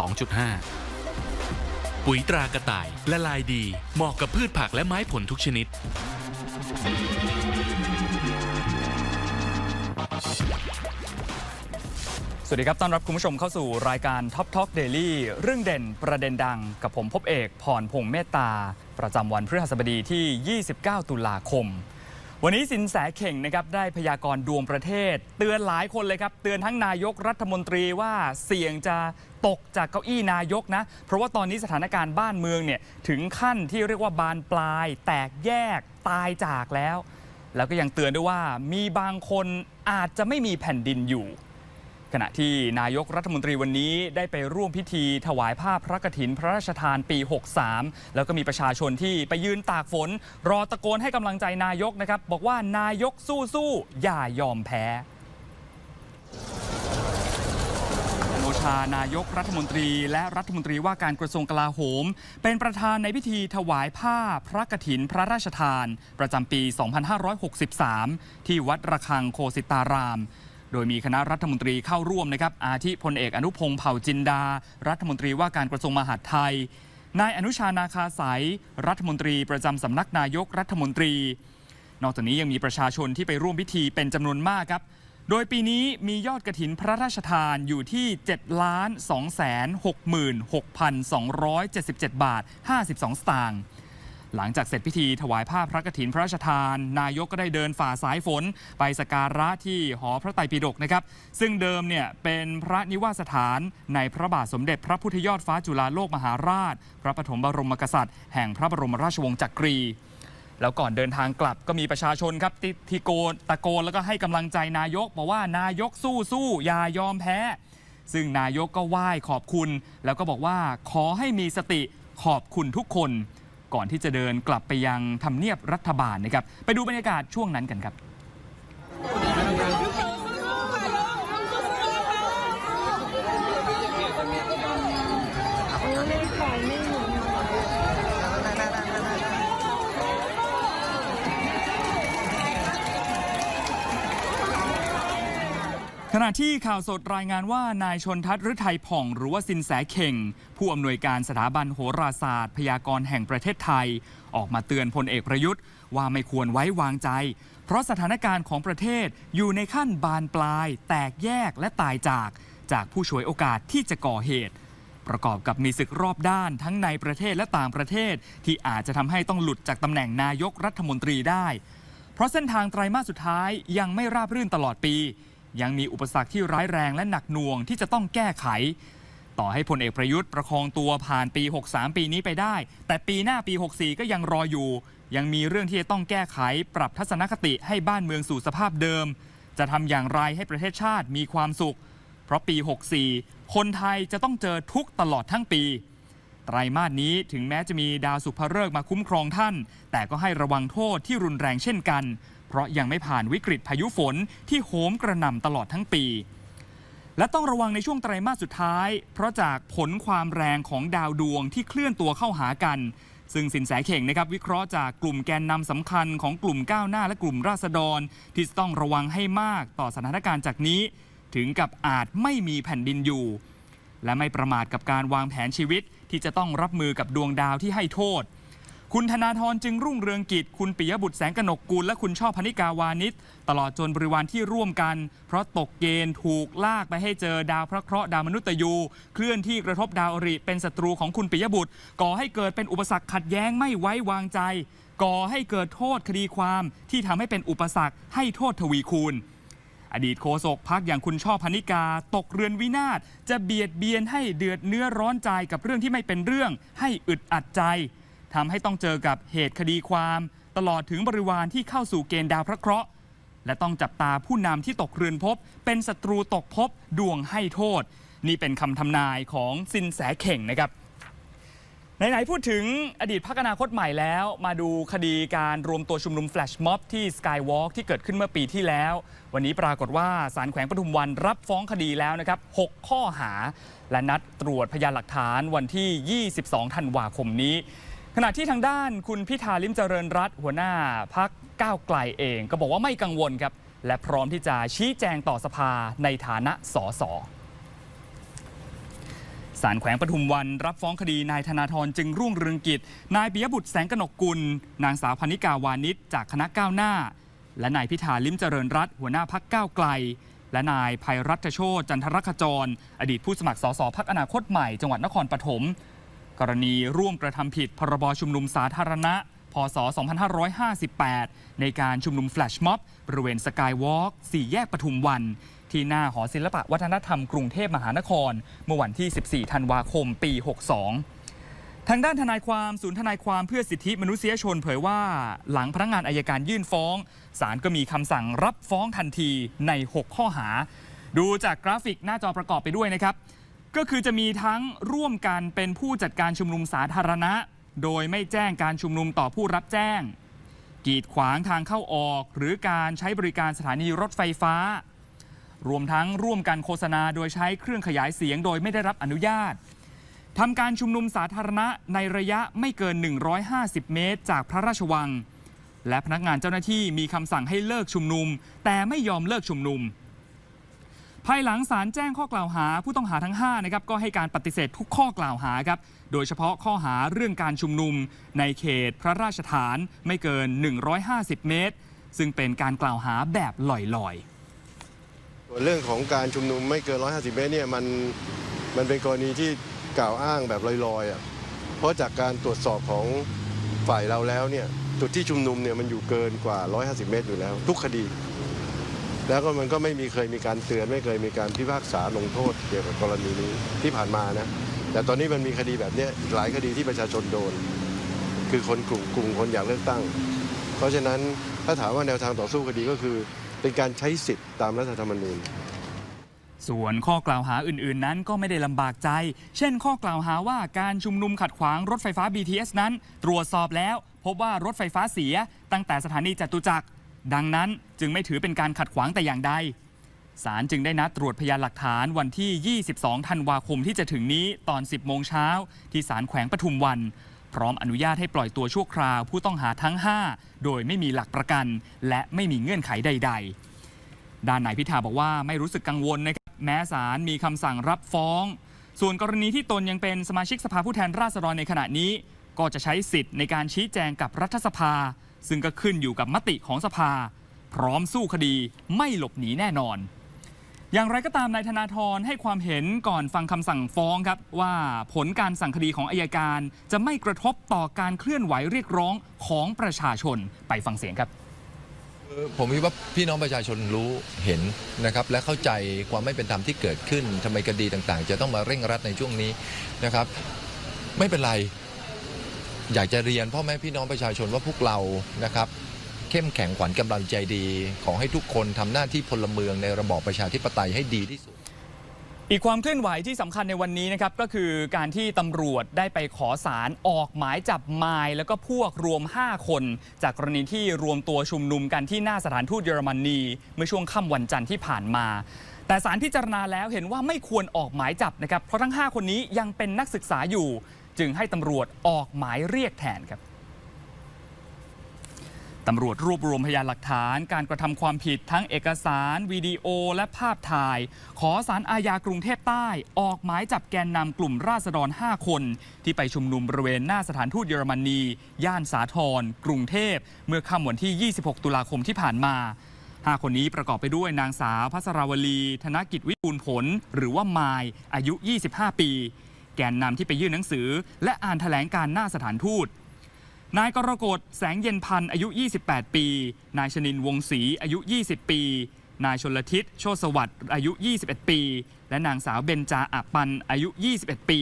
2.5 ปุ๋ยตรากระต่ายละลายดี เหมาะกับพืชผักและไม้ผลทุกชนิด สวัสดีครับ ต้อนรับคุณผู้ชมเข้าสู่รายการ Top Talk Daily เรื่องเด่นประเด็นดังกับผมพบเอกพรพงษ์เมตตา ประจำวันพฤหัสบดีที่ 29 ตุลาคม วันนี้สินแสเข่งนะครับได้พยากรณ์ดวงประเทศ เตือนหลายคนเลยครับ เตือนทั้งนายกรัฐมนตรีว่าเสี่ยงจะตกจากเก้าอี้นายกนะ เพราะว่าตอนนี้สถานการณ์บ้านเมืองเนี่ยถึงขั้นที่เรียกว่าบานปลาย แตกแยกตายจากแล้ว แล้วก็ยังเตือนด้วยว่ามีบางคนอาจจะไม่มีแผ่นดินอยู่ ขณะที่นายกรัฐมนตรีวันนี้ได้ไปร่วมพิธีถวายผ้าพระกฐินพระราชทานปี 63 แล้วก็มีประชาชนที่ไปยืนตากฝน รอตะโกนให้กำลังใจนายกนะครับ บอกว่านายกสู้ๆอย่ายอมแพ้โอชานายกรัฐมนตรี และรัฐมนตรีว่าการกระทรวงกลาโหม เป็นประธานในพิธีถวายผ้าพระกฐินพระราชทาน ประจำปี 2563 ที่วัดระฆังโคสิตาราม โดยมีคณะรัฐมนตรีเข้าร่วมนะครับ อาทิพลเอกอนุพงศ์เผ่าจินดา รัฐมนตรีว่าการกระทรวงมหาดไทย นายอนุชานาคาสายรัฐมนตรีประจำสำนักนายกรัฐมนตรี นอกจากนี้ยังมีประชาชนที่ไปร่วมพิธีเป็นจำนวนมากครับ โดยปีนี้มียอดกระถินพระราชทานอยู่ที่7 2 6 6 2 7 7 บาท 52 สตางค์ หลังจากเสร็จพิธีถวายผ้าพระกฐินพระราชทาน นายกก็ได้เดินฝ่าสายฝน ไปสการะที่หอพระไตรปิฎกนะครับ ซึ่งเดิมเนี่ยเป็นพระนิวาสถานในพระบาทสมเด็จพระพุทธยอดฟ้าจุฬาโลกมหาราช พระปฐมบรมกษัตริย์ แห่งพระบรมราชวงศ์จักรีแล้วก่อนเดินทางกลับก็มีประชาชนครับทที่โกนตะโกนแล้วก็ให้กำลังใจนายกบอกว่านายกสู้สู้อย่ายอมแพ้ ซึ่งนายกก็ไหว้ขอบคุณ แล้วก็บอกว่าขอให้มีสติขอบคุณทุกคน ก่อนที่จะเดินกลับไปยังทำเนียบรัฐบาลนะครับ ไปดูบรรยากาศช่วงนั้นกันครับ ขณะที่ข่าวสดรายงานว่านายชนทัศน์ฤทัยผ่อง หรือว่าสินแสเข่ง ผู้อำนวยการสถาบันโหราศาสตร์ พยากรณ์แห่งประเทศไทย ออกมาเตือนพลเอกประยุทธ์ ว่าไม่ควรไว้วางใจ เพราะสถานการณ์ของประเทศอยู่ในขั้นบานปลาย แตกแยกและตายจาก จากผู้ฉวยโอกาสที่จะก่อเหตุ ประกอบกับมีศึกรอบด้านทั้งในประเทศและต่างประเทศ ที่อาจจะทำให้ต้องหลุดจากตำแหน่งนายกรัฐมนตรีได้ เพราะเส้นทางไตรมาสสุดท้ายยังไม่ราบรื่นตลอดปี ยังมีอุปสรรคที่ร้ายแรงและหนักหน่วงที่จะต้องแก้ไข ต่อให้พลเอกประยุทธ์ประคองตัวผ่านปี 63 ปีนี้ไปได้ แต่ปีหน้าปี 64 ก็ยังรออยู่ ยังมีเรื่องที่จะต้องแก้ไข ปรับทัศนคติให้บ้านเมืองสู่สภาพเดิม จะทำอย่างไรให้ประเทศชาติมีความสุข เพราะปี 64 คนไทยจะต้องเจอทุกตลอดทั้งปีไตรมาสนี้ถึงแม้จะมีดาวสุภฤกษ์มาคุ้มครองท่าน แต่ก็ให้ระวังโทษที่รุนแรงเช่นกัน เพราะยังไม่ผ่านวิกฤตพายุฝนที่โหมกระหน่ำตลอดทั้งปี และต้องระวังในช่วงไตรมาสสุดท้าย เพราะจากผลความแรงของดาวดวงที่เคลื่อนตัวเข้าหากัน ซึ่งสินแสเข่งนะครับวิเคราะห์จากกลุ่มแกนนำสำคัญของกลุ่มก้าวหน้าและกลุ่มราษฎร ที่ต้องระวังให้มากต่อสถานการณ์จากนี้ ถึงกับอาจไม่มีแผ่นดินอยู่ และไม่ประมาทกับการวางแผนชีวิตที่จะต้องรับมือกับดวงดาวที่ให้โทษ คุณธนาธรจึงรุ่งเรืองกิจ คุณปิยบุตรแสงกนกกุลและคุณช่อพนิกาวานิชตลอดจนบริวารที่ร่วมกัน เพราะตกเกณฑ์ถูกลากไปให้เจอดาวพระเคราะห์ดาวมนุษย์ยู เคลื่อนที่กระทบดาวอริ เป็นศัตรูของคุณปิยบุตร ก่อให้เกิดเป็นอุปสรรคขัดแย้งไม่ไว้วางใจ ก่อให้เกิดโทษคดีความที่ทำให้เป็นอุปสรรคให้โทษทวีคูณอดีตโฆษกพักอย่างคุณช่อพนิกา ตกเรือนวินาศจะเบียดเบียนให้เดือดเนื้อร้อนใจกับเรื่องที่ไม่เป็นเรื่อง ให้อึดอัดใจ ทำให้ต้องเจอกับเหตุคดีความ ตลอดถึงบริวารที่เข้าสู่เกณฑ์ดาวพระเคราะห์ และต้องจับตาผู้นำที่ตกเรือนภพเป็นศัตรูตกภพดวงให้โทษ นี่เป็นคำทำนายของสินแสเข่งนะครับไหนๆพูดถึงอดีตพักอนาคตใหม่แล้ว มาดูคดีการรวมตัวชุมนุมแฟลชม็อบที่สกายวอล์กที่เกิดขึ้นเมื่อปีที่แล้ว วันนี้ปรากฏว่าสารแขวงปทุมวันรับฟ้องคดีแล้วนะครับ 6 ข้อหา และนัดตรวจพยานหลักฐานวันที่ 22 ธันวาคมนี้ ขณะที่ทางด้านคุณพิธาลิมเจริญรัตน์หัวหน้าพักก้าวไกลเอง ก็บอกว่าไม่กังวลครับ และพร้อมที่จะชี้แจงต่อสภาในฐานะสสศาลแขวงปทุมวันรับฟ้องคดีนายธนาธรจึงรุ่งเรืองกิจ นายปิยบุตรแสงกนกกุล นางสาวพนิกาวานิชจากคณะก้าวหน้า และนายพิธาลิมเจริญรัตหัวหน้าพักก้าวไกล และนายภัยรัตโชตจันทรคจร อดีตผู้สมัครสสพักอนาคตใหม่จังหวัดนครปฐม กรณีร่วมกระทำผิดพรบชุมนุมสาธารณะ พศ 2558 ในการชุมนุมแฟลชม็อบบริเวณสกายวอล์กสี่แยกปทุมวัน ที่หน้าหอศิลปะวัฒนธรรมกรุงเทพมหานคร เมื่อวันที่ 14 ธันวาคม ปี 62ทางด้านทนายความศูนย์ทนายความเพื่อสิทธิมนุษยชนเผยว่า หลังพนักงานอายการยื่นฟ้องศาลก็มีคำสั่งรับฟ้องทันทีใน 6 ข้อหา ดูจากกราฟิกหน้าจอประกอบไปด้วยนะครับ ก็คือจะมีทั้งร่วมกันเป็นผู้จัดการชุมนุมสาธารณะ โดยไม่แจ้งการชุมนุมต่อผู้รับแจ้ง กีดขวางทางเข้าออก หรือการใช้บริการสถานีรถไฟฟ้า รวมทั้งร่วมกันโฆษณาโดยใช้เครื่องขยายเสียงโดยไม่ได้รับอนุญาตทำการชุมนุมสาธารณะในระยะไม่เกิน 150 เมตร จากพระราชวัง และพนักงานเจ้าหน้าที่มีคำสั่งให้เลิกชุมนุม แต่ไม่ยอมเลิกชุมนุม ภายหลังศาลแจ้งข้อกล่าวหาผู้ต้องหาทั้ง5นะครับก็ให้การปฏิเสธทุกข้อกล่าวหาครับโดยเฉพาะข้อหาเรื่องการชุมนุม ในเขตพระราชฐานไม่เกิน 150 เมตร ซึ่งเป็นการกล่าวหาแบบลอยๆเรื่องของการชุมนุมไม่เกิน 150 เมตรเนี่ยมันมันเป็นกรณีที่กล่าวอ้างแบบลอยๆอะเพราะจากการตรวจสอบของฝ่ายเราแล้วเนี่ยจุดที่ชุมนุมเนี่ยมันอยู่เกินกว่า 150 เมตรอยู่แล้ว ทุกคดี แล้วก็มันก็ไม่มีเคยมีการเตือนไม่เคยมีการพิพากษาลงโทษเกี่ยวกับกรณีนี้ที่ผ่านมานะ แต่ตอนนี้มันมีคดีแบบนี้อีกหลายคดีที่ประชาชนโดน คือคนกลุ่มกลุ่มคนอยากเลือกตั้ง เพราะฉะนั้นถ้าถามว่าแนวทางต่อสู้คดีก็คือ เป็นการใช้สิทธิ์ตามรัฐธรรมนูญส่วนข้อกล่าวหาอื่นๆ นั้นก็ไม่ได้ลำบากใจ เช่น ข้อกล่าวหาว่าการชุมนุมขัดขวางรถไฟฟ้า BTS นั้น ตรวจสอบแล้ว พบว่ารถไฟฟ้าเสีย ตั้งแต่สถานีจตุจักร ดังนั้นจึงไม่ถือเป็นการขัดขวางแต่อย่างใดศาลจึงได้นัดตรวจพยานหลักฐานวันที่ 22 ธันวาคมที่จะถึงนี้ตอน 10 โมงเช้า ที่ศาลแขวงปทุมวัน พร้อมอนุญาตให้ปล่อยตัวชั่วคราวผู้ต้องหาทั้ง 5 โดยไม่มีหลักประกัน และไม่มีเงื่อนไขใด ๆ ด้านนายพิธาบอกว่าไม่รู้สึกกังวลนะครับแม้ศาลมีคำสั่งรับฟ้อง ส่วนกรณีที่ตนยังเป็นสมาชิกสภาผู้แทนราษฎรในขณะนี้ ก็จะใช้สิทธิ์ในการชี้แจงกับรัฐสภา ซึ่งก็ขึ้นอยู่กับมติของสภา พร้อมสู้คดีไม่หลบหนีแน่นอน อย่างไรก็ตามนายธนาธรให้ความเห็นก่อนฟังคำสั่งฟ้องครับ ว่าผลการสั่งคดีของอายการจะไม่กระทบต่อการเคลื่อนไหวเรียกร้องของประชาชนไปฟังเสียงครับผมคิดว่าพี่น้องประชาชนรู้เห็นนะครับและเข้าใจความไม่เป็นธรรมที่เกิดขึ้นทำไมคดีต่างๆ จะต้องมาเร่งรัดในช่วงนี้นะครับ ไม่เป็นไร อยากจะเรียนพ่อแม่พี่น้องประชาชนว่าพวกเรานะครับ เข้มแข็งขวัญกำลังใจดี ขอให้ทุกคนทำหน้าที่พลเมืองในระบอบประชาธิปไตยให้ดีที่สุด อีกความเคลื่อนไหวที่สำคัญในวันนี้นะครับก็คือการที่ตำรวจได้ไปขอสารออกหมายจับมาย แล้วก็พวกรวม 5 คน จากกรณีที่รวมตัวชุมนุมกันที่หน้าสถานทูตเยอรมนีเมื่อช่วงค่ำวันจันทร์ที่ผ่านมาแต่สารพิจารณาแล้วเห็นว่าไม่ควรออกหมายจับนะครับ เพราะทั้ง 5 คนนี้ยังเป็นนักศึกษาอยู่ จึงให้ตำรวจออกหมายเรียกแทนครับตำรวจรวบรวมพยานหลักฐาน การกระทำความผิดทั้งเอกสาร วิดีโอ และภาพถ่าย ขอสารอาญากรุงเทพใต้ ออกหมายจับแกนนำกลุ่มราษฎร 5 คน ที่ไปชุมนุมบริเวณหน้าสถานทูตเยอรมนี ย่านสาทรกรุงเทพ เมื่อค่ำวันที่ 26 ตุลาคมที่ผ่านมา5คนนี้ประกอบไปด้วยนางสาวพัสราวลี ธนกิจวิบูลผล หรือว่ามายอายุ 25 ปี แกนนำที่ไปยื่นหนังสือ และอ่านแถลงการหน้าสถานทูตนายกรกฎแสงเย็นพันธ์อายุ 28 ปี นายชนินวงศรีอายุ 20 ปี นายชนลทิศโชติสวัสดิ์อายุ 21 ปี และนางสาวเบญจาอับปันอายุ 21 ปี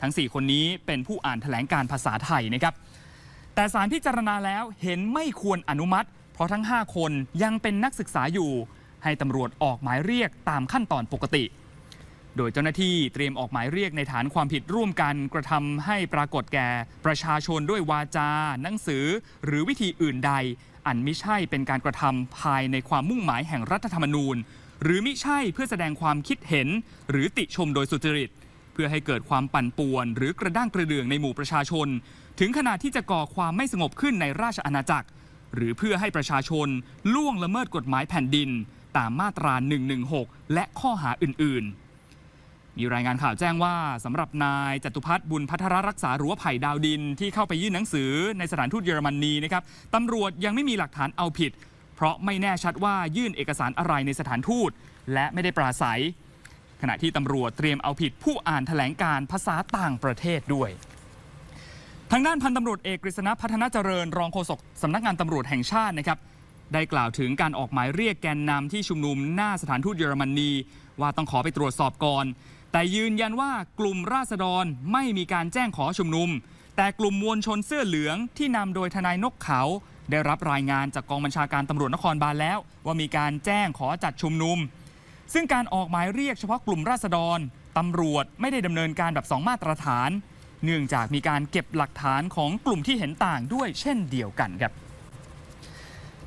ทั้ง 4 คนนี้เป็นผู้อ่านแถลงการภาษาไทยนะครับ แต่สารพิจารณาแล้วเห็นไม่ควรอนุมัติ เพราะทั้ง 5 คนยังเป็นนักศึกษาอยู่ ให้ตำรวจออกหมายเรียกตามขั้นตอนปกติ โดยเจ้าหน้าที่เตรียมออกหมายเรียกในฐานความผิดร่วมกันกระทำให้ปรากฏแก่ประชาชนด้วยวาจา หนังสือ หรือวิธีอื่นใด อันมิใช่เป็นการกระทำภายในความมุ่งหมายแห่งรัฐธรรมนูญ หรือมิใช่เพื่อแสดงความคิดเห็น หรือติชมโดยสุจริต เพื่อให้เกิดความปั่นป่วน หรือกระด้างกระเดื่องในหมู่ประชาชน ถึงขนาดที่จะก่อความไม่สงบขึ้นในราชอาณาจักร หรือเพื่อให้ประชาชนล่วงละเมิดกฎหมายแผ่นดิน ตามมาตรา 116 และข้อหาอื่น ๆ มีรายงานข่าวแจ้งว่าสำหรับนายจตุพัฒน์บุญพัทรรักษาหรือว่าไผ่ดาวดิน ที่เข้าไปยื่นหนังสือในสถานทูตเยอรมนีนะครับตำรวจยังไม่มีหลักฐานเอาผิด เพราะไม่แน่ชัดว่ายื่นเอกสารอะไรในสถานทูต และไม่ได้ปราศัย ขณะที่ตำรวจเตรียมเอาผิดผู้อ่านแถลงการภาษาต่างประเทศด้วยทางด้านพันตำรวจเอกกฤษณะพัฒนาเจริญ รองโฆษกสำนักงานตำรวจแห่งชาตินะครับได้กล่าวถึงการออกหมายเรียกแกนนำที่ชุมนุมหน้าสถานทูตเยอรมนีว่าต้องขอไปตรวจสอบก่อน แต่ยืนยันว่ากลุ่มราษฎรไม่มีการแจ้งขอชุมนุม แต่กลุ่มมวลชนเสื้อเหลืองที่นำโดยทนายนกเขา ได้รับรายงานจากกองบัญชาการตำรวจนครบาลแล้ว ว่ามีการแจ้งขอจัดชุมนุม ซึ่งการออกหมายเรียกเฉพาะกลุ่มราษฎรตำรวจไม่ได้ดำเนินการแบบสองมาตรฐาน เนื่องจากมีการเก็บหลักฐานของกลุ่มที่เห็นต่างด้วยเช่นเดียวกันครับ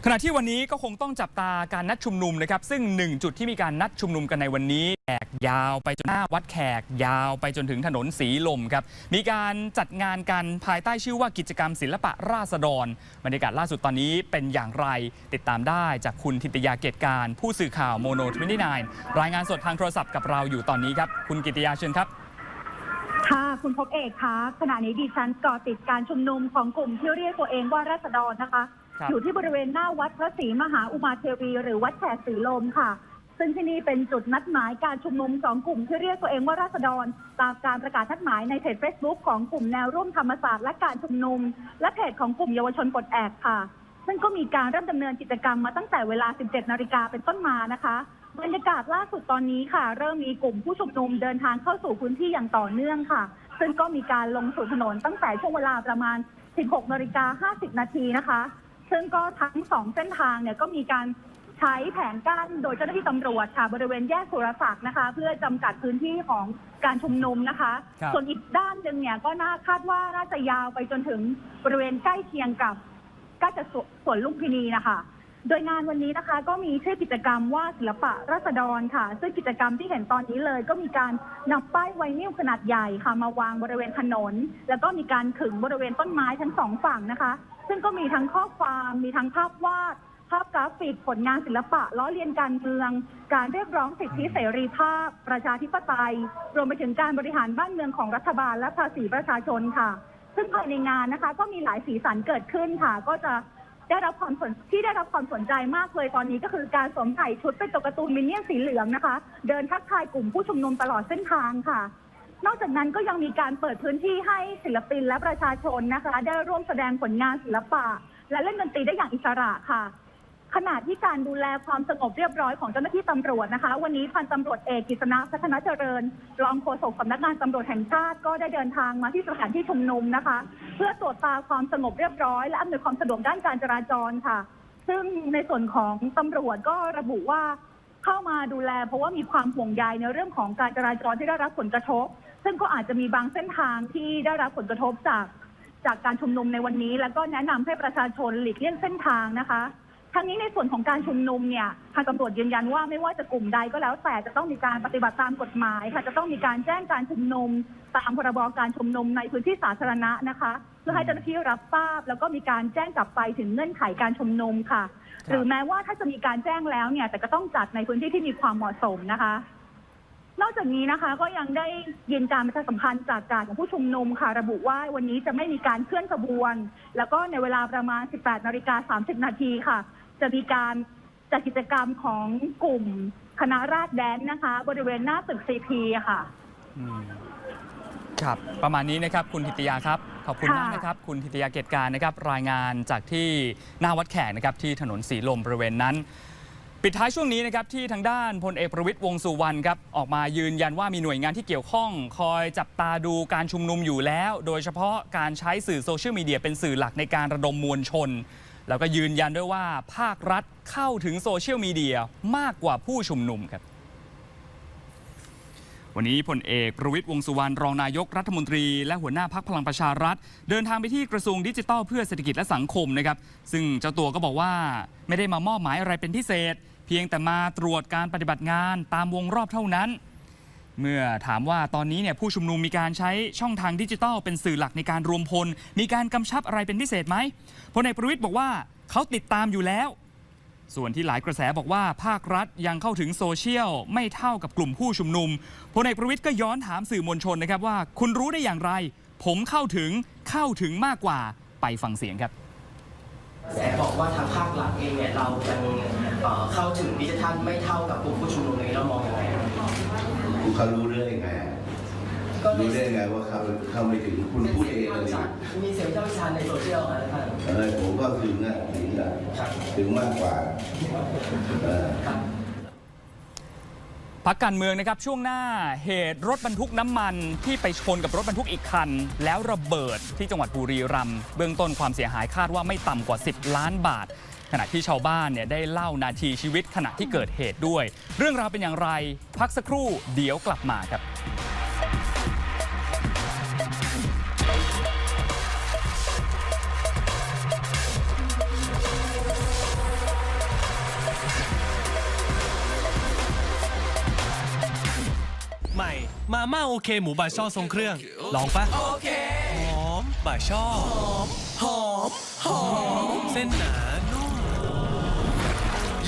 ขณะที่วันนี้ก็คงต้องจับตาการนัดชุมนุมนะครับ ซึ่งหนึ่งจุดที่มีการนัดชุมนุมกันในวันนี้แขกยาวไปจนหน้าวัดแขก ยาวไปจนถึงถนนสีลมครับ มีการจัดงานกันภายใต้ชื่อว่ากิจกรรมศิลปะราษฎรบรรยากาศล่าสุดตอนนี้เป็นอย่างไร ติดตามได้จากคุณทิตยาเกตการ ผู้สื่อข่าวโมโน29รายงานสดทางโทรศัพท์กับเราอยู่ตอนนี้ครับคุณกิตยาเชิญครับค่ะคุณพบเอกคะขณะนี้ดิฉันกาะติดการชุมนุมของกลุ่มที่เรียกตัวเองว่าราษฎรนะคะ อยู่ที่บริเวณหน้าวัดพระศรีมหาอุมาเทวี หรือวัดแขกศรีลมค่ะ ซึ่งที่นี่เป็นจุดนัดหมายการชุมนุมของกลุ่มที่เรียกตัวเองว่าราษฎร ตามการประกาศนัดหมายในเพจ Facebook ของกลุ่มแนวร่วมธรรมศาสตร์และการชุมนุม และเพจของกลุ่มเยาวชนปลดแอกค่ะ ซึ่งก็มีการเริ่มดำเนินกิจกรรมมาตั้งแต่เวลา 17 นาฬิกาเป็นต้นมานะคะบรรยากาศล่าสุดตอนนี้ค่ะ เริ่มมีกลุ่มผู้ชุมนุมเดินทางเข้าสู่พื้นที่อย่างต่อเนื่องค่ะ ซึ่งก็มีการลงสู่ถนนตั้งแต่ช่วงเวลาประมาณ 16 นาฬิกา 50 นาทีนะคะ ซึ่งก็ทั้งสองเส้นทางเนี่ยก็มีการใช้แผนกั้นโดยเจ้าหน้าที่ตำรวจค่ะบริเวณแยกสุรศักดิ์นะคะ เพื่อจำกัดพื้นที่ของการชุมนุมนะคะ ครับ ส่วนอีกด้านหนึ่งเนี่ยก็น่าคาดว่าน่าจะยาวไปจนถึงบริเวณใกล้เคียงกับก็จะสวสวนลุมพินีนะคะ โดยงานวันนี้นะคะ ก็มีชื่อกิจกรรมว่าศิลปะราษฎรค่ะ ซึ่งกิจกรรมที่เห็นตอนนี้เลย ก็มีการนำป้ายไวนิลขนาดใหญ่ค่ะ มาวางบริเวณถนน แล้วก็มีการขึงบริเวณต้นไม้ทั้งสองฝั่งนะคะ ซึ่งก็มีทั้งข้อความมีทั้งภาพวาด ภาพกราฟิกผลงานศิลปะ ล้อเลียนการเมือง การเรียกร้องสิทธิเสรีภาพ ประชาธิปไตย รวมไปถึงการบริหารบ้านเมืองของรัฐบาลและภาษีประชาชนค่ะ ซึ่งภายในงานนะคะ ก็มีหลายสีสันเกิดขึ้นค่ะ ก็จะได้รับความสนที่ได้รับความสนใจมากเลยตอนนี้ก็คือการสวมใส่ชุดเป็นตัวการ์ตูนมินเนี่ยนสีเหลืองนะคะ เดินทักทายกลุ่มผู้ชุมนุมตลอดเส้นทางค่ะ นอกจากนั้นก็ยังมีการเปิดพื้นที่ให้ศิลปินและประชาชนนะคะ ได้ร่วมแสดงผลงานศิลปะ และเล่นดนตรีได้อย่างอิสระค่ะขณะที่การดูแลความสงบเรียบร้อยของเจ้าหน้าที่ตำรวจนะคะ วันนี้พันตำรวจเอกกฤษณะพัฒนาเจริญ รองโฆษกสำนักงานตำรวจแห่งชาติก็ได้เดินทางมาที่สถานที่ชุมนุมนะคะ เพื่อตรวจตาความสงบเรียบร้อย และอำนวยความสะดวกด้านการจราจรค่ะ ซึ่งในส่วนของตำรวจก็ระบุว่าเข้ามาดูแล เพราะว่ามีความห่วงใยในเรื่องของการจราจรที่ได้รับผลกระทบ ซึ่งก็อาจจะมีบางเส้นทางที่ได้รับผลกระทบจากจากการชุมนุมในวันนี้ แล้วก็แนะนำให้ประชาชนหลีกเลี่ยงเส้นทางนะคะทั้งนี้ในส่วนของการชุมนุมเนี่ยทางตำรวจยืนยันว่าไม่ว่าจะกลุ่มใดก็แล้วแต่จะต้องมีการปฏิบัติตามกฎหมายค่ะจะต้องมีการแจ้งการชุมนุมตามพรบการชุมนุมในพื้นที่สาธารณะนะคะ เพื่อให้เจ้าหน้าที่รับทราบ แล้วก็มีการแจ้งกลับไปถึงเงื่อนไขการชุมนุมค่ะ หรือแม้ว่าถ้าจะมีการแจ้งแล้วเนี่ยแต่ก็ต้องจัดในพื้นที่ที่มีความเหมาะสมนะคะ นอกจากนี้นะคะก็ยังได้ยินการประชาสัมพันธ์จากการของผู้ชุมนุมค่ะ ระบุว่าวันนี้จะไม่มีการเคลื่อนขบวน แล้วก็ในเวลาประมาณ 18นาฬิกา30 นาทีค่ะ จะมีการจัดกิจกรรมของกลุ่มคณะราษฎรแดนนะคะ บริเวณหน้าตึกซีพีค่ะอืมครับ ประมาณนี้นะครับคุณทิตยาครับ ขอบคุณค่ะมากนะครับ คุณทิตยาเกตการนะครับ รายงานจากที่หน้าวัดแขกนะครับที่ถนนสีลมบริเวณนั้น ปิดท้ายช่วงนี้นะครับที่ทางด้านพลเอกประวิตยวงสุวรรณครับออกมายืนยันว่ามีหน่วยงานที่เกี่ยวข้อง คอยจับตาดูการชุมนุมอยู่แล้ว โดยเฉพาะการใช้สื่อโซเชียลมีเดียเป็นสื่อหลักในการระดมมวลชน แล้วก็ยืนยันด้วยว่าภาครัฐเข้าถึงโซเชียลมีเดียมากกว่าผู้ชุมนุมครับวันนี้พลเอกประวิตยวงสุวรรณรองนายกรัฐมนตรี และหัวหน้าพักพลังประชารัฐ เดินทางไปที่กระทรวงดิจิทัลเพื่อเศรษฐกิจและสังคมนะครับซึ่งเจ้าตัวก็บอกว่าไม่ได้มามอบหมายอะไรเป็นพิเศษ พียงแต่มาตรวจการปฏิบัติงานตามวงรอบเท่านั้น เมื่อถามว่าตอนนี้เนี่ยผู้ชุมนุมมีการใช้ช่องทางดิจิทัล เป็นสื่อหลักในการรวมพล มีการกำชับอะไรเป็นพิเศษไหมพลเอกประวิตยบอกว่าเขาติดตามอยู่แล้ว ส่วนที่หลายกระแสบอกว่าภาครัฐยังเข้าถึงโซเชียลไม่เท่ากับกลุ่มผู้ชุมนุมพลเอกประวิทย์ก็ย้อนถามสื่อมวลชนนะครับว่า คุณรู้ได้อย่างไร ผมเข้าถึงเข้าถึงมากกว่าไปฟังเสียงครับ แสบอกว่าทางภาครัฐเองเนี่ยเรายังเอ่อเข้าถึงดิจิทัลไม่เท่ากับกลุ่มผู้ชุมนุมเลยเรามองยังไงครับเขารู้เรื่องยังไงอะก็มีรู้ได้ยังไงว่าเขาเข้าไม่ถึงคุณพูดเองเลยดิมีเสียงวิพากษ์วิจารณ์ในโซเชียลครับท่านเออผมก็ถึงอะถึงอะครับถึงมากกว่าเออครับ พักการเมืองนะครับช่วงหน้าเหตุรถบรรทุกน้ำมันที่ไปชนกับรถบรรทุกอีกคัน แล้วระเบิดที่จังหวัดบุรีรัมย์เบื้องต้นความเสียหายคาดว่าไม่ต่ำกว่า 10 ล้านบาท ขณะที่ชาวบ้านเนี่ยได้เล่านาทีชีวิตขณะที่เกิดเหตุด้วย เรื่องราวเป็นอย่างไร พักสักครู่เดี๋ยวกลับมาครับ ม่มาม่าโอเค หมูบาช่อทรงเครื่อง ลองปะโอเคหอมบาช่อหอมหอมเส้นหนานุ่ม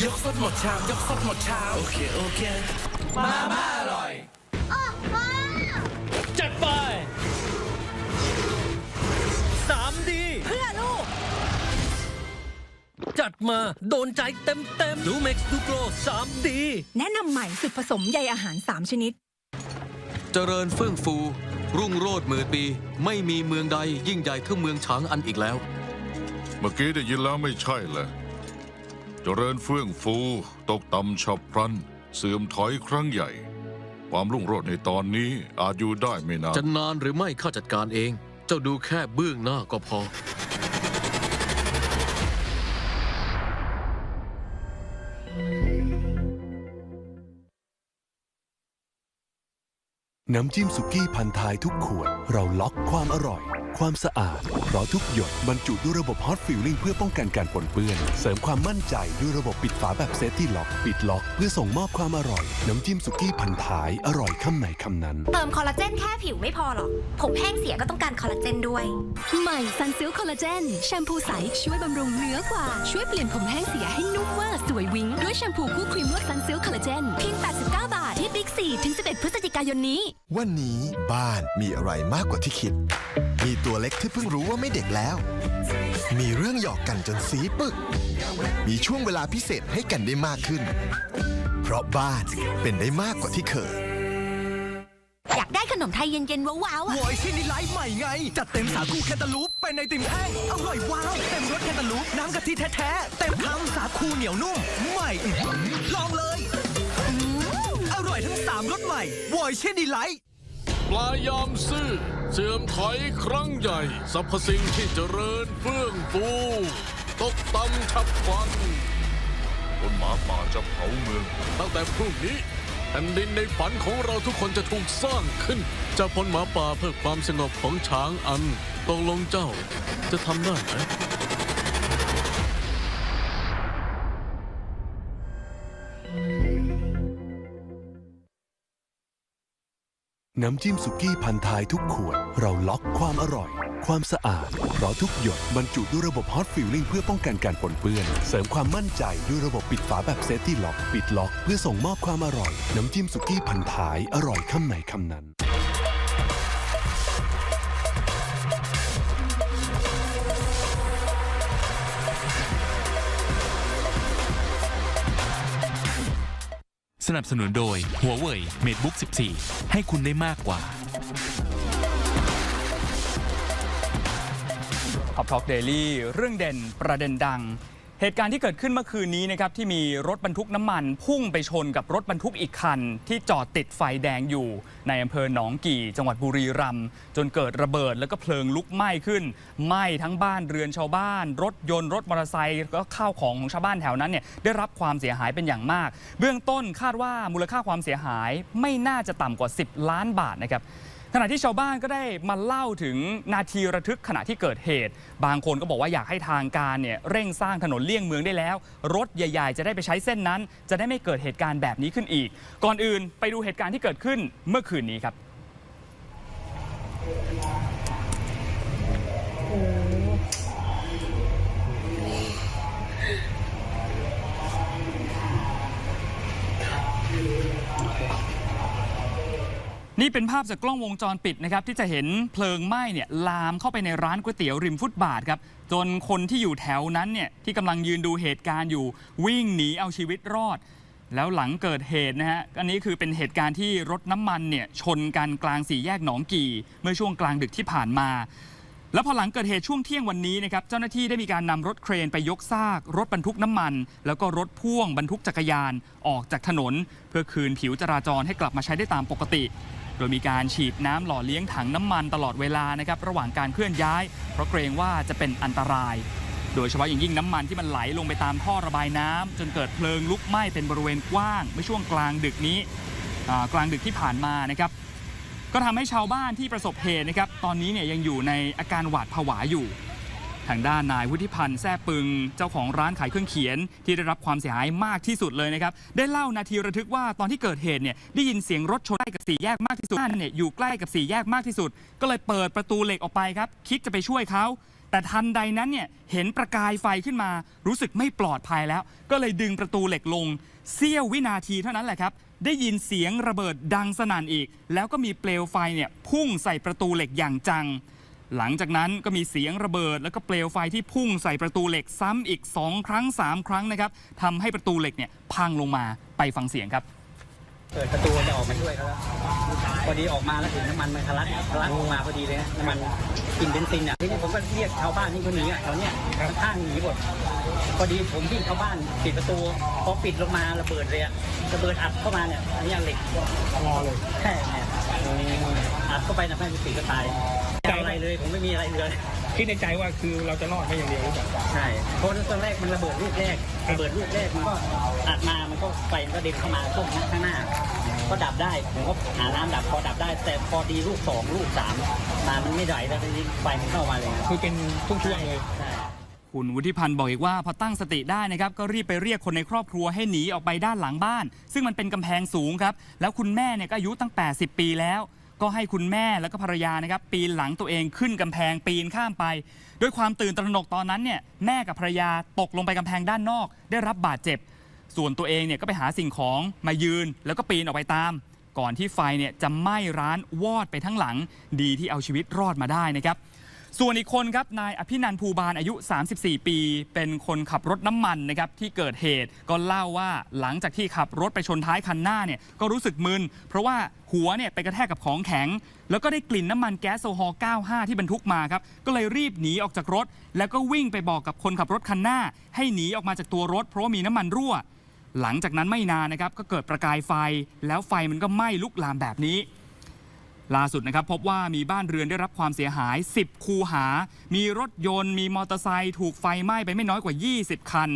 ยกสดหมดชามยกสดหมดชามโอเคโอเคมาม่าอร่อยจัดไปสามดีเพื่อลูก จัดมาโดนใจเต็มเต็มดูเม็กซ์ดูโกรสามดี แนะนำใหม่สูตรผสมใยอาหาร 3 ชนิด เจริญเฟื่องฟู รุ่งโรจน์หมื่นปี ไม่มีเมืองใดยิ่งใหญ่เท่าเมืองฉางอันอีกแล้ว เมื่อกี้ได้ยินแล้วไม่ใช่เหรอเจริญเฟื่องฟู ตกต่ำฉับพลัน เสื่อมถอยครั้งใหญ่ ความรุ่งโรจน์ในตอนนี้อาจอยู่ได้ไม่นานจะนานหรือไม่ข้าจัดการเอง เจ้าดูแค่เบื้องหน้าก็พอ น้ำจิ้มสุกี้พันท้ายทุกขวด เราล็อกความอร่อย ความสะอาด เพราะทุกหยดบรรจุด้วยระบบฮอตฟิลลิ่งเพื่อป้องกันการปนเปื้อน เสริมความมั่นใจด้วยระบบปิดฝาแบบเซฟที่ล็อก ปิดล็อกเพื่อส่งมอบความอร่อย น้ำจิ้มสุกี้พันท้ายอร่อยคำไหนคำนั้น เติมคอลลาเจนแค่ผิวไม่พอหรอก ผมแห้งเสียก็ต้องการคอลลาเจนด้วย ใหม่ซันซิลคอลลาเจนแชมพูใสช่วยบำรุงเนื้อกว่า ช่วยเปลี่ยนผมแห้งเสียให้นุ่มว่าสวยวิงด้วยแชมพูคู่ครีมนวดซันซิลคอลลาเจนเพียง89บาท ที่บิ๊กซีถึง 11 พฤศจิกายนนี้ วันนี้บ้านมีอะไรมากกว่าที่คิด มีตัวเล็กที่เพิ่งรู้ว่าไม่เด็กแล้ว มีเรื่องหยอกกันจนสีปึก มีช่วงเวลาพิเศษให้กันได้มากขึ้น เพราะบ้านเป็นได้มากกว่าที่เคยอยากได้ขนมไทยเย็นๆ ว้าวๆอะโวยที่นี่ไลฟ์ใหม่ไง จัดเต็มสาคูแคนตาลูปเป็นไอติมแห้งอร่อยว้าว เต็มรสแคนตาลูปน้ำกะทิแท้ๆ เต็มคำสาคูเหนียวนุ่ม ใหม่อื้อหือลองเลยอืมอ ร่อยทั้งสามรสใหม่โวยเช่นดีไลท์ปลายามซื่อเสื่อมถอยครั้งใหญ่สรรพสิ่งที่เจริญเฟื่องฟูตกต่ำฉับพลันคนหมาป่าจะเผาเมือง ตั้งแต่พรุ่งนี้แผ่นดินในฝันของเราทุกคนจะถูกสร้างขึ้นจากพลหมาป่าเพื่อความสงบของช้างอันตกลงเจ้าจะทำได้ไหม น้ำจิ้มสุกี้พันท้ายทุกขวด เราล็อกความอร่อย ความสะอาด เพราะทุกหยดบรรจุด้วยระบบฮอตฟิลลิ่งเพื่อป้องกันการปนเปื้อน เสริมความมั่นใจด้วยระบบปิดฝาแบบเซฟที่ล็อก ปิดล็อก เพื่อส่งมอบความอร่อย น้ำจิ้มสุกี้พันท้ายอร่อยคำไหนคำนั้น นับสนุนโดย Huawei MateBook 14 ให้คุณได้มากกว่า Top Talk Daily เรื่องเด่นประเด็นดัง เหตุการณ์ที่เกิดขึ้นเมื่อคืนนี้นะครับที่มีรถบรรทุกน้ำมัน พุ่งไปชนกับรถบรรทุกอีกคัน ที่จอดติดไฟแดงอยู่ ในอำเภอหนองกี่ จังหวัดบุรีรัมย์จนเกิดระเบิดแล้วก็เพลิงลุกไหม้ขึ้นไหม้ทั้งบ้านเรือนชาวบ้าน รถยนต์รถมอเตอร์ไซค์แล้วก็ข้าวของของชาวบ้านแถวนั้นเนี่ยได้รับความเสียหายเป็นอย่างมาก เบื้องต้นคาดว่ามูลค่าความเสียหายไม่น่าจะต่ำกว่า 10 ล้านบาทนะครับ ขณะที่ชาวบ้านก็ได้มาเล่าถึงนาทีระทึกขณะที่เกิดเหตุ บางคนก็บอกว่าอยากให้ทางการเนี่ยเร่งสร้างถนนเลี่ยงเมืองได้แล้ว รถใหญ่ๆ จะได้ไปใช้เส้นนั้น จะได้ไม่เกิดเหตุการณ์แบบนี้ขึ้นอีก ก่อนอื่นไปดูเหตุการณ์ที่เกิดขึ้นเมื่อคืนนี้ครับ นี่เป็นภาพจากกล้องวงจรปิดนะครับที่จะเห็นเพลิงไหม้เนี่ยลามเข้าไปในร้านก๋วยเตี๋ยวริมฟุตบาทครับจนคนที่อยู่แถวนั้นเนี่ยที่กำลังยืนดูเหตุการณ์อยู่วิ่งหนีเอาชีวิตรอด แล้วหลังเกิดเหตุนะฮะอันนี้คือเป็นเหตุการณ์ที่รถน้ำมันเนี่ยชนกันกลางสี่แยกหนองกี่ เมื่อช่วงกลางดึกที่ผ่านมา แล้วพอหลังเกิดเหตุช่วงเที่ยงวันนี้นะครับเจ้าหน้าที่ได้มีการนำรถเครนไปยกซาก รถบรรทุกน้ำมัน แล้วก็รถพ่วงบรรทุกจักรยานออกจากถนน เพื่อคืนผิวจราจรให้กลับมาใช้ได้ตามปกติ ดยมีการฉีดน้ำหล่อเลี้ยงถังน้ำมันตลอดเวลานะครับระหว่างการเคลื่อนย้าย เพราะเกรงว่าจะเป็นอันตราย โดยเฉพาะอย่างยิ่งน้ำมันที่มันไหลลงไปตามท่อระบายน้ำจนเกิดเพลิงลุกไหม้เป็นบริเวณกว้างเมื่อช่วงกลางดึกนี้กลางดึกที่ผ่านมานะครับก็ทำให้ชาวบ้านที่ประสบเหตุนะครับตอนนี้เนี่ยยังอยู่ในอาการหวาดผวาอยู่ ทางด้านนายวุฒิพันธ์แซ่ปึง เจ้าของร้านขายเครื่องเขียน ที่ได้รับความเสียหายมากที่สุดเลยนะครับ ได้เล่านาทีระทึกว่าตอนที่เกิดเหตุเนี่ยได้ยินเสียงรถชนใกล้กับสี่แยกมากที่สุดบ้านเนี่ยอยู่ใกล้กับสี่แยกมากที่สุด ก็เลยเปิดประตูเหล็กออกไปครับ คิดจะไปช่วยเขาแต่ทันใดนั้นเนี่ยเห็นประกายไฟขึ้นมา รู้สึกไม่ปลอดภัยแล้ว ก็เลยดึงประตูเหล็กลงเสี้ยววินาทีเท่านั้นแหละครับ ได้ยินเสียงระเบิดดังสนั่นอีก แล้วก็มีเปลวไฟเนี่ยพุ่งใส่ประตูเหล็กอย่างจัง หลังจากนั้นก็มีเสียงระเบิด แล้วก็เปลวไฟที่พุ่งใส่ประตูเหล็กซ้ำอีก 2 ครั้ง 3 ครั้งนะครับทำให้ประตูเหล็กเนี่ยพังลงมาไปฟังเสียงครับเปิดประตูจะออกมาช่วยเขาแล้วพอดีออกมาแล้วเห็นน้ำมันมันทะลักทะลักลงมาพอดีเลยนะน้ำมันกินเบนซินอะทีนี้ผมก็เรียกชาวบ้านที่เขาหนีอะแถวเนี้ยข้างหนีหมดพอดีผมวิ่งเข้าบ้านปิดประตูพอปิดลงมาระเบิดเลยอะระเบิดอัดเข้ามาเนี่ยอันนี้เหล็กงอเลยแค่เนี่ยอัดเข้าไปนะแม่กุฏิก็ตาย อาอะไรเลยผมไม่มีอะไรเลยคิดในใจว่าคือเราจะรอดแค่อย่างเดียวหรือเปล่าใช่เพราะตอนแรกมันระเบิดลูกแรกระเบิดลูกแรกมันก็อัดมามันก็ไฟมันก็เด็นเข้ามาช่วงข้างหน้า ก็ดับได้ผมก็หาน้ำดับพอดับได้ แต่พอดีลูกสองลูกสามมามันไม่ไหวแล้วทีนี้ไฟมันเข้ามาเลยคือเป็นช่วงๆเลยคุณวุฒิพันธ์บอกอีกว่าพอตั้งสติได้นะครับก็รีบไปเรียกคนในครอบครัวให้หนีออกไปด้านหลังบ้าน ซึ่งมันเป็นกำแพงสูงครับ แล้วคุณแม่เนี่ยก็อายุตั้ง 80 ปีแล้ว ก็ให้คุณแม่แล้วก็ภรรยานะครับปีนหลังตัวเองขึ้นกำแพงปีนข้ามไป ด้วยความตื่นตระหนกตอนนั้นเนี่ยแม่กับภรรยาตกลงไปกำแพงด้านนอก ได้รับบาดเจ็บ ส่วนตัวเองเนี่ยก็ไปหาสิ่งของมายืน แล้วก็ปีนออกไปตาม ก่อนที่ไฟเนี่ยจะไหม้ร้านวอดไปทั้งหลัง ดีที่เอาชีวิตรอดมาได้นะครับ ส่วนอีกคนครับนายอภินันภูบาลอายุ 34 ปี เป็นคนขับรถน้ำมันนะครับที่เกิดเหตุก็เล่าว่าหลังจากที่ขับรถไปชนท้ายคันหน้าเนี่ยก็รู้สึกมึน เพราะว่าหัวเนี่ยไปกระแทกกับของแข็ง แล้วก็ได้กลิ่นน้ำมันแก๊สโซฮอล์95 ที่บรรทุกมาครับ ก็เลยรีบหนีออกจากรถ แล้วก็วิ่งไปบอกกับคนขับรถคันหน้า ให้หนีออกมาจากตัวรถ เพราะว่ามีน้ำมันรั่ว หลังจากนั้นไม่นานนะครับก็เกิดประกายไฟ แล้วไฟมันก็ไหม้ลุกลามแบบนี้ ล่าสุดนะครับพบว่ามีบ้านเรือนได้รับความเสียหาย 10 คูหา มีรถยนต์ มีมอเตอร์ไซค์ถูกไฟไหม้ไปไม่น้อยกว่า 20 คัน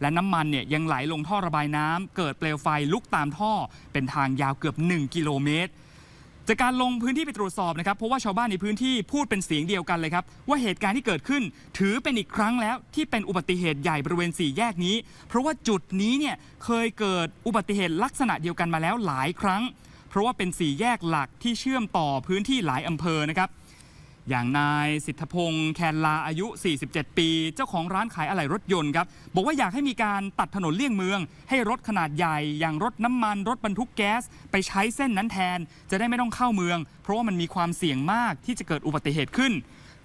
และน้ำมันเนี่ยยังไหลลงท่อระบายน้ำเกิดเปลวไฟลุกตามท่อ เป็นทางยาวเกือบ 1 กิโลเมตร จากการลงพื้นที่ไปตรวจสอบนะครับเพราะว่าชาวบ้านในพื้นที่พูดเป็นเสียงเดียวกันเลยครับ ว่าเหตุการณ์ที่เกิดขึ้น ถือเป็นอีกครั้งแล้วที่เป็นอุบัติเหตุใหญ่บริเวณสี่แยกนี้ เพราะว่าจุดนี้เนี่ยเคยเกิดอุบัติเหตุลักษณะเดียวกันมาแล้วหลายครั้ง เพราะว่าเป็นสี่แยกหลักที่เชื่อมต่อพื้นที่หลายอำเภอนะครับ อย่างนายสิทธพงศ์แคนลาอายุ 47 ปี เจ้าของร้านขายอะไหล่รถยนต์ครับ บอกว่าอยากให้มีการตัดถนนเลี่ยงเมือง ให้รถขนาดใหญ่ อย่างรถน้ำมัน รถบรรทุกแก๊ส ไปใช้เส้นนั้นแทน จะได้ไม่ต้องเข้าเมือง เพราะว่ามันมีความเสี่ยงมากที่จะเกิดอุบัติเหตุขึ้น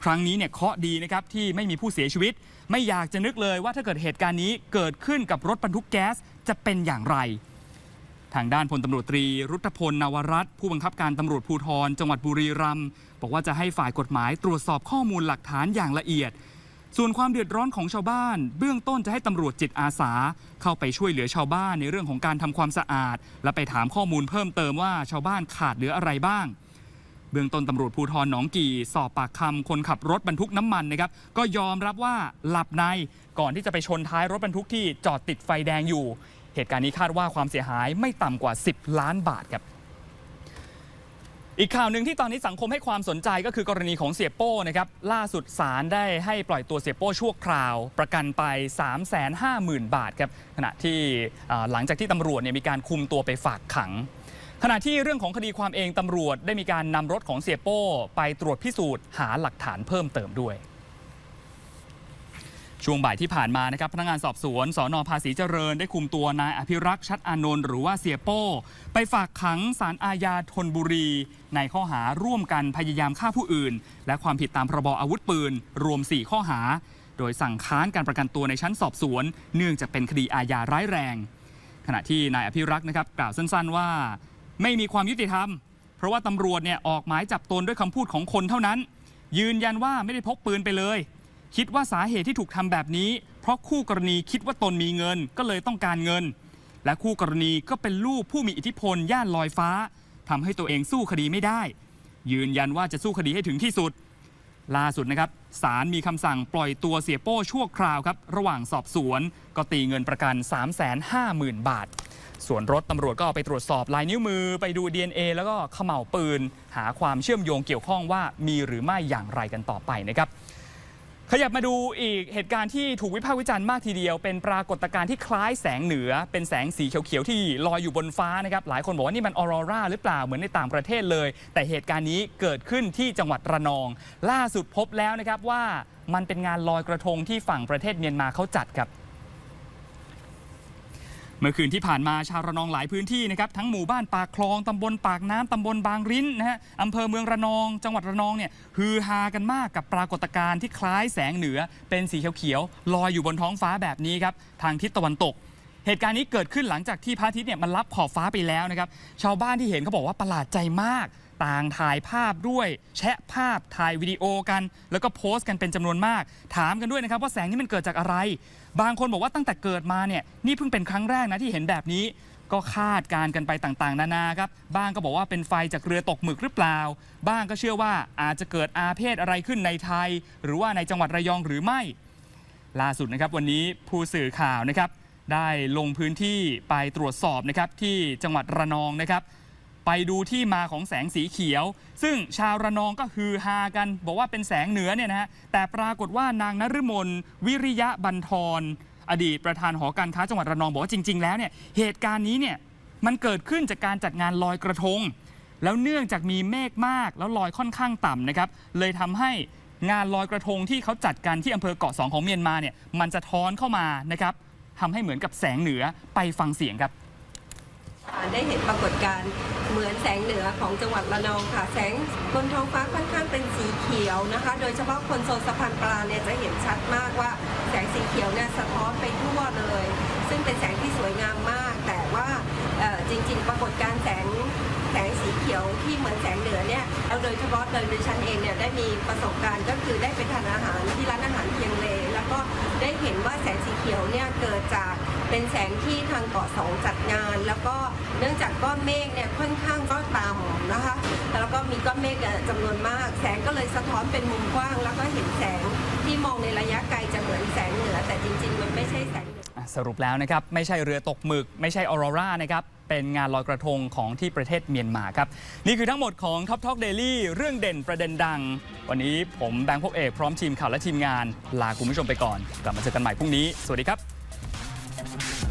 ครั้งนี้เนี่ยเคาะดีนะครับที่ไม่มีผู้เสียชีวิต ไม่อยากจะนึกเลยว่าถ้าเกิดเหตุการณ์นี้เกิดขึ้นกับรถบรรทุกแก๊สจะเป็นอย่างไร ทางด้านพลตำรวจตรี รุตพลนวรัตน์ผู้บังคับการตำรวจภูธรจังหวัดบุรีรัมย์บอกว่าจะให้ฝ่ายกฎหมายตรวจสอบข้อมูลหลักฐานอย่างละเอียด ส่วนความเดือดร้อนของชาวบ้าน เบื้องต้นจะให้ตำรวจจิตอาสา เข้าไปช่วยเหลือชาวบ้านในเรื่องของการทำความสะอาด และไปถามข้อมูลเพิ่มเติมว่าชาวบ้านขาดเหลืออะไรบ้างเบื้องต้นตำรวจภูธรหนองกี่ สอบปากคำคนขับรถบรรทุกน้ำมันนะครับ ก็ยอมรับว่าหลับในก่อนที่จะไปชนท้ายรถบรรทุกที่จอดติดไฟแดงอยู่ เหตุการณ์นี้คาดว่าความเสียหายไม่ต่ำกว่า 10 ล้านบาทครับอีกข่าวหนึ่งที่ตอนนี้สังคมให้ความสนใจก็คือกรณีของเสียโป้นะครับล่าสุดศาลได้ให้ปล่อยตัวเสียโป้ชั่วคราว ประกันไป 350,000 บาทครับขณะที่หลังจากที่ตำรวจเนี่ยมีการคุมตัวไปฝากขัง ขณะที่เรื่องของคดีความเองตำรวจได้มีการนำรถของเสียโป้ ไปตรวจพิสูจน์หาหลักฐานเพิ่มเติมด้วย ช่วงบ่ายที่ผ่านมานะครับพนักงานสอบสวนสอนอภาษีเจริญได้คุมตัวนายอภิรักษ์ชัดอานนท์หรือว่าเสียโป้ ไปฝากขังสารอาญาธนบุรี ในข้อหาร่วมกันพยายามฆ่าผู้อื่น และความผิดตามพรบอาวุธปืน รวม 4 ข้อหา โดยสั่งค้านการประกันตัวในชั้นสอบสวน เนื่องจากเป็นคดีอาญาร้ายแรง ขณะที่นายอภิรักษ์นะครับกล่าวสั้นๆว่า ไม่มีความยุติธรรม เพราะว่าตำรวจเนี่ยออกหมายจับตนด้วยคำพูดของคนเท่านั้น ยืนยันว่าไม่ได้พกปืนไปเลย คิดว่าสาเหตุที่ถูกทำแบบนี้ เพราะคู่กรณีคิดว่าตนมีเงินก็เลยต้องการเงิน และคู่กรณีก็เป็นลูกผู้มีอิทธิพลย่านลอยฟ้าทำให้ตัวเองสู้คดีไม่ได้ ยืนยันว่าจะสู้คดีให้ถึงที่สุด ล่าสุดนะครับศาลมีคำสั่งปล่อยตัวเสียโป้ชั่วคราวครับ ระหว่างสอบสวนก็ตีเงินประกัน 350,000 บาท ส่วนรถตำรวจก็เอาไปตรวจสอบลายนิ้วมือไปดู DNA แล้วก็เขม่าวปืน หาความเชื่อมโยงเกี่ยวข้องว่ามีหรือไม่อย่างไรกันต่อไปนะครับ ขยับมาดูอีกเหตุการณ์ที่ถูกวิพากษ์วิจารณ์มากทีเดียว เป็นปรากฏการณ์ที่คล้ายแสงเหนือ เป็นแสงสีเขียวๆที่ลอยอยู่บนฟ้านะครับ หลายคนบอกว่านี่มันออโรราหรือเปล่าเหมือนในต่างประเทศเลย แต่เหตุการณ์นี้เกิดขึ้นที่จังหวัดระนอง ล่าสุดพบแล้วนะครับว่ามันเป็นงานลอยกระทงที่ฝั่งประเทศเมียนมาเขาจัดครับ เมื่อคืนที่ผ่านมาชาวระนองหลายพื้นที่นะครับทั้งหมู่บ้านปากคลองตำบลปากน้ำตำบลบางริ้นนะฮะอำเภอเมืองระนอง จังหวัดระนองเนี่ยฮือฮากันมากกับปรากฏการณ์ที่คล้ายแสงเหนือ เป็นสีเขียวๆลอยอยู่บนท้องฟ้าแบบนี้ครับทางทิศตะวันตก เหตุการณ์นี้เกิดขึ้นหลังจากที่พระอาทิตย์เนี่ยมันรับขอบฟ้าไปแล้วนะครับชาวบ้านที่เห็นเขาบอกว่าประหลาดใจมาก ต่างถ่ายภาพด้วย แชะภาพถ่ายวิดีโอกัน แล้วก็โพสต์กันเป็นจำนวนมาก ถามกันด้วยนะครับว่าแสงนี้มันเกิดจากอะไร บางคนบอกว่าตั้งแต่เกิดมาเนี่ยนี่เพิ่งเป็นครั้งแรกนะที่เห็นแบบนี้ ก็คาดการกันไปต่างๆ นานาครับบ้างก็บอกว่าเป็นไฟจากเรือตกหมึกหรือเปล่า บ้างก็เชื่อว่าอาจจะเกิดอาเพศอะไรขึ้นในไทย หรือว่าในจังหวัดระยองหรือไม่ ล่าสุดนะครับวันนี้ผู้สื่อข่าวนะครับได้ลงพื้นที่ไปตรวจสอบนะครับที่จังหวัดระนองนะครับ ไปดูที่มาของแสงสีเขียว ซึ่งชาวระนองก็ฮือฮากัน บอกว่าเป็นแสงเหนือเนี่ยนะฮะแต่ปรากฏว่านางนฤมลวิริยะบันทรอดีตประธานหอการค้าจังหวัดระนองบอกว่าจริง ๆ แล้วเนี่ยเหตุการณ์นี้เนี่ยมันเกิดขึ้นจากการจัดงานลอยกระทง แล้วเนื่องจากมีเมฆมากแล้วลอยค่อนข้างต่ำนะครับเลยทำให้งานลอยกระทงที่เขาจัดกันที่อำเภอเกาะสองของเมียนมาเนี่ยมันจะท้อนเข้ามานะครับทำให้เหมือนกับแสงเหนือไปฟังเสียงครับ ได้เห็นปรากฏการณ์เหมือนแสงเหนือของจังหวัดระนองค่ะ แสงบนท้องฟ้าค่อนข้างเป็นสีเขียวนะคะ โดยเฉพาะคนโซนสะพานปลาเนี่ยจะเห็นชัดมากว่า แสงสีเขียวเนี่ยสะท้อนไปทั่วเลย ซึ่งเป็นแสงที่สวยงามมาก แต่ว่าจริง ๆ ปรากฏการณ์แสงแสงสีเขียวที่เหมือนแสงเหนือเนี่ยแล้วโดยเฉพาะโดยดิฉันเองเนี่ยได้มีประสบการณ์ก็คือได้ไปทานอาหารที่ร้านอาหารเพียงเล แล้วก็ได้เห็นว่าแสงสีเขียวเนี่ยเกิดจาก เป็นแสงที่ทางเกาะสองจัดงาน แล้วก็เนื่องจากก้อนเมฆเนี่ยค่อนข้างก็ต่ำนะคะ แล้วก็มีก้อนเมฆเนี่ยจำนวนมาก แสงก็เลยสะท้อนเป็นมุมกว้าง แล้วก็เห็นแสงที่มองในระยะไกลจะเหมือนแสงเหนือ แต่จริง ๆ มันไม่ใช่แสงสรุปแล้วนะครับ ไม่ใช่เรือตกหมึก ไม่ใช่ออโรรานะครับเป็นงานลอยกระทงของที่ประเทศเมียนมาครับ นี่คือทั้งหมดของ Top Talk Daily เรื่องเด่นประเด็นดัง วันนี้ผมแบงค์พบเอกพร้อมทีมข่าวและทีมงาน ลาคุณผู้ชมไปก่อน กลับมาเจอกันใหม่พรุ่งนี้ สวัสดีครับ Thank you.